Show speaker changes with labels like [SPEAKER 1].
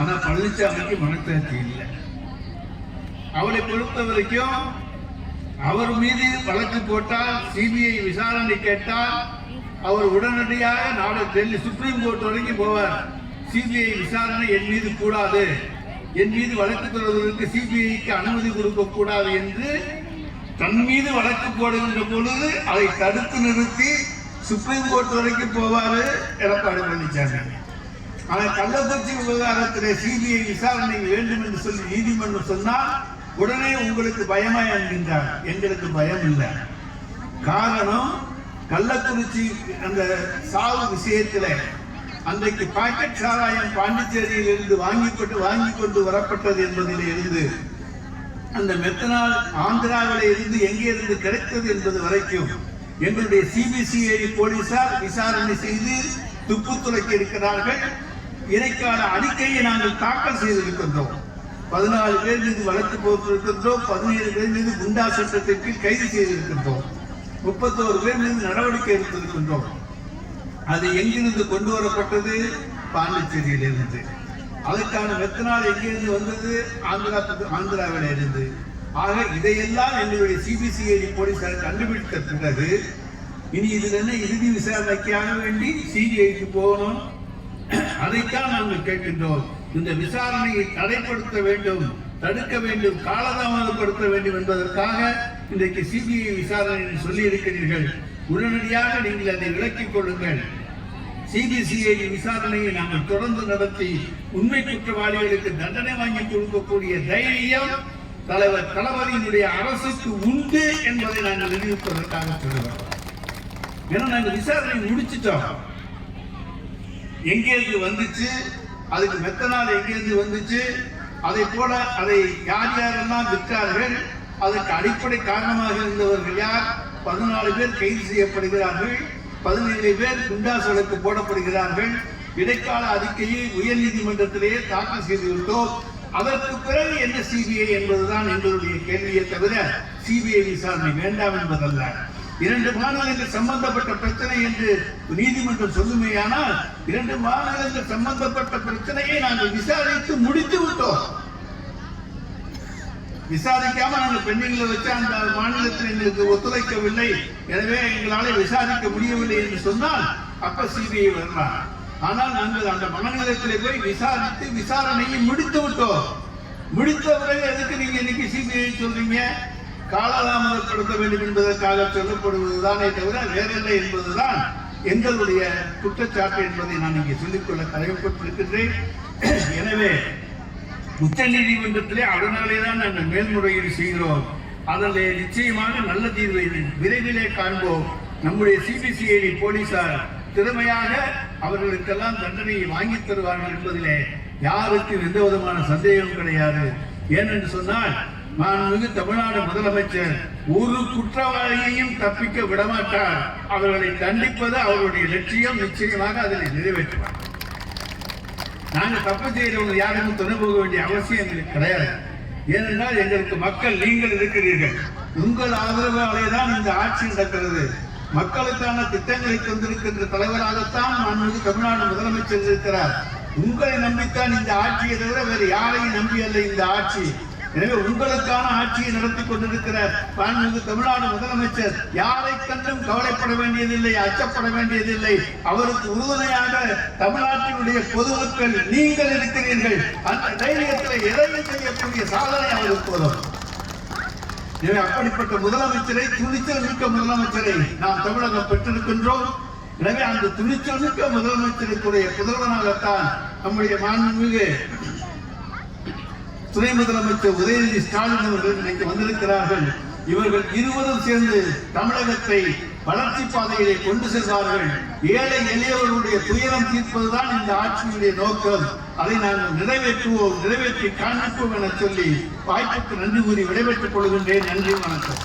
[SPEAKER 1] ஆனா பழனிசாமிக்கு மனசாட்சி இல்லை. அவரை பொறுத்த வரைக்கும் அவர் மீது வழக்கு போட்டால் சிபிஐ விசாரணை கேட்டால் அவர் உடனடியாக நாடு டெல்லி சுப்ரீம் கோர்ட் வரைக்கும் போவார். சிபிஐ விசாரணை என் மீது கூடாது. என் மீது வழக்கு தொடர்வதற்கு சிபிஐக்கு அனுமதி கொடுக்க கூடாது என்று தன் மீது வழக்கு போடுகின்ற பொழுது அதை தடுத்து நிறுத்தி சுப்ரீம் கோர்ட் வரைக்கும் போவார் எடப்பாடி பழனிசாமி ஆனால் கள்ளக்குறிச்சி விவகாரத்திலே சிபிஐ விசாரணை வேண்டும் என்று சொல்லி நீதிமன்றம் சொன்னால் உடனே உங்களுக்கு பயமா என்கின்றார் எங்களுக்கு பயம் இல்லை. காரணம் கள்ளக்குறிச்சி அந்த சாவு விஷயத்துல அன்றைக்கு பாக்கெட் சாராயம் பாண்டிச்சேரியில் இருந்து வாங்கிப்பட்டு வாங்கி கொண்டு வரப்பட்டது என்பதில் இருந்து அந்த மெத்தனால் ஆந்திராவில இருந்து எங்கே இருந்து கிடைத்தது என்பது வரைக்கும் எங்களுடைய சிபிசிஐடி போலீசார் விசாரணை செய்து துப்பு துளைக்க இருக்கிறார்கள். இணைக்கான அறிக்கையை நாங்கள் தாக்கல் செய்திருக்கின்றோம். பதினாலு பேர் மீது வழக்கு போட்டிருக்கின்றோம். பதினேழு பேர் மீது குண்டா சட்டத்திற்கு கைது செய்திருக்கின்றோம். முப்பத்தோரு பேர் மீது நடவடிக்கை எடுத்திருக்கின்றோம். அது எங்கிருந்து கொண்டு வரப்பட்டது? பாண்டிச்சேரியிலிருந்து. அதற்கான மெத்தனால் எங்கிருந்து வந்தது? ஆந்திரா ஆந்திராவில இருந்து. ஆக இதையெல்லாம் எங்களுடைய சிபிசிஐடி போலீசார் கண்டுபிடித்த பிறகு இனி இதில் என்ன இறுதி விசாரணைக்காக வேண்டி சிபிஐக்கு போகணும்? அதைத்தான் நாங்கள் கேட்கின்றோம். இந்த விசாரணையை தடைப்படுத்த வேண்டும் தடுக்க வேண்டும் காலதாமதப்படுத்த வேண்டும் என்பதற்காக இன்றைக்கு சிபிஐ விசாரணை சொல்லி இருக்கிறீர்கள் உடனடியாக நீங்கள் அதை விலக்கிக் கொள்ளுங்கள். சிபிசிஐடி விசாரணையை நாங்கள் தொடர்ந்து நடத்தி உண்மை குற்றவாளிகளுக்கு தண்டனை வாங்கி கொடுக்கக்கூடிய தைரியம் தலைவர் தளபதியினுடைய அரசுக்கு உண்டு என்பதை நாங்கள் நிரூபிப்பதற்காக சொல்லுவோம் ஏன்னா நாங்கள் விசாரணை முடிச்சிட்டோம். எங்கேருந்து வந்துச்சு? அதுக்கு மெத்தனால் எங்கேருந்து வந்துச்சு? அதை போல அதை யார் யாரெல்லாம் விற்றார்கள்? அதற்கு அடிப்படை காரணமாக இருந்தவர்கள் யார்? பதினாலு பேர் கைது செய்யப்படுகிறார்கள். பதினேழு பேர் குண்டாஸ் வழக்கு போடப்படுகிறார்கள். இடைக்கால அறிக்கையை உயர்நீதிமன்றத்திலேயே தாக்கல் செய்துவிட்டோம். அதற்கு பிறகு என்ன சிபிஐ என்பதுதான் எங்களுடைய கேள்வியை தவிர சிபிஐ விசாரணை வேண்டாம் என்பதல்ல. இரண்டு மாநிலங்கள் சம்பந்தப்பட்ட பிரச்சனை என்று நீதிமன்றம் சொல்லுமேயானால் இரண்டு மாநிலங்கள் சம்பந்தப்பட்ட பிரச்சனையை நாங்கள் விசாரித்து முடித்து விட்டோம். விசாரிக்காம நாங்கள் பெண்ணுங்களை வச்சு அந்த மாநிலத்தில் எங்களுக்கு ஒத்துழைக்கவில்லை. எனவே எங்களால் விசாரிக்க முடியவில்லை என்று சொன்னால் அப்ப சிபிஐ வரலாம் ஆனால் நாங்கள் அந்த மாநிலத்திலே போய் விசாரித்து விசாரணையை முடித்து விட்டோம். முடித்த பிறகு எதுக்கு நீங்க இன்னைக்கு சிபிஐ சொல்றீங்க? காலாதாமதப்படுத்த வேண்டும் என்பதற்காக சொல்லப்படுவதுதானே தவிர வேறில்லை என்பதுதான் எங்களுடைய குற்றச்சாட்டு என்பதை நான் இங்கே சொல்லிக்கொள்ள கடமைப்பட்டிருக்கின்றேன் எனவே உச்ச நீதிமன்றத்திலே அதனாலே தான் நாங்கள் மேல்முறையீடு செய்கிறோம். அதில் நிச்சயமாக நல்ல தீர்வை விரைவிலே காண்போம். நம்முடைய சிபிசிஐடி போலீசார் திறமையாக அவர்களுக்கெல்லாம் தண்டனையை வாங்கி தருவார்கள் என்பதிலே யாருக்கும் எந்த விதமான சந்தேகம் கிடையாது. ஏனென்று சொன்னால் மாண்புமிகு தமிழ்நாடு முதலமைச்சர் ஒரு குற்றவாளியையும் தப்பிக்க விடமாட்டார். அவர்களை தண்டிப்பது அவருடைய லட்சியம் நிச்சயமாக அதில் நிறைவேற்றுவார். நாங்க தப்பு செய்யறவங்க யாருக்கும் துணை போக வேண்டிய அவசியம் எங்களுக்கு கிடையாது. ஏனென்றால் எங்களுக்கு மக்கள் நீங்கள் இருக்கிறீர்கள். உங்கள் ஆதரவாலே தான் இந்த ஆட்சி நடக்கிறது. மக்களுக்கான திட்டங்களை தந்திருக்கின்ற தலைவராகத்தான் மாண்புமிகு தமிழ்நாடு முதலமைச்சர் இருக்கிறார். உங்களை நம்பித்தான் இந்த ஆட்சியை தவிர வேறு யாரையும் நம்பி அல்ல இந்த ஆட்சி. எனவே உங்களுக்கான ஆட்சியை நடத்தி கொண்டிருக்கிற மாண்புமிகு தமிழ்நாடு முதலமைச்சர் யாரை கண்டும் கவலைப்பட வேண்டியதில்லை அச்சப்பட வேண்டியதில்லை. அவருக்கு உறுதுணையாக தமிழ்நாட்டினுடைய பொதுமக்கள் நீங்கள் இருக்கிறீர்கள். அந்த தைரியத்தில் எதையும் செய்யக்கூடிய சாதனை அவருக்கு வரும் எனவே அப்படிப்பட்ட முதலமைச்சரை துணிச்சல் மிக்க முதலமைச்சரை நாம் தமிழகம் பெற்றிருக்கின்றோம். எனவே அந்த துணிச்சல் மிக்க முதலமைச்சருக்குரிய புதல்வனாகத்தான் நம்முடைய மாண்புமிகு துணை முதலமைச்சர் உதயநிதி ஸ்டாலின் அவர்கள் இன்னைக்கு வந்திருக்கிறார்கள். இவர்கள் இருவரும் சேர்ந்து தமிழகத்தை வளர்ச்சி பாதையிலே கொண்டு செல்வார்கள். ஏழை எளியவர்களுடைய துயரம் தீர்ப்பதுதான் இந்த ஆட்சியினுடைய நோக்கம். அதை நாங்கள் நிறைவேற்றுவோம் நிறைவேற்றி காண்பிப்போம் என சொல்லி வாய்ப்புக்கு நன்றி கூறி விடைபெற்றுக் கொள்கின்றேன். நன்றி வணக்கம்.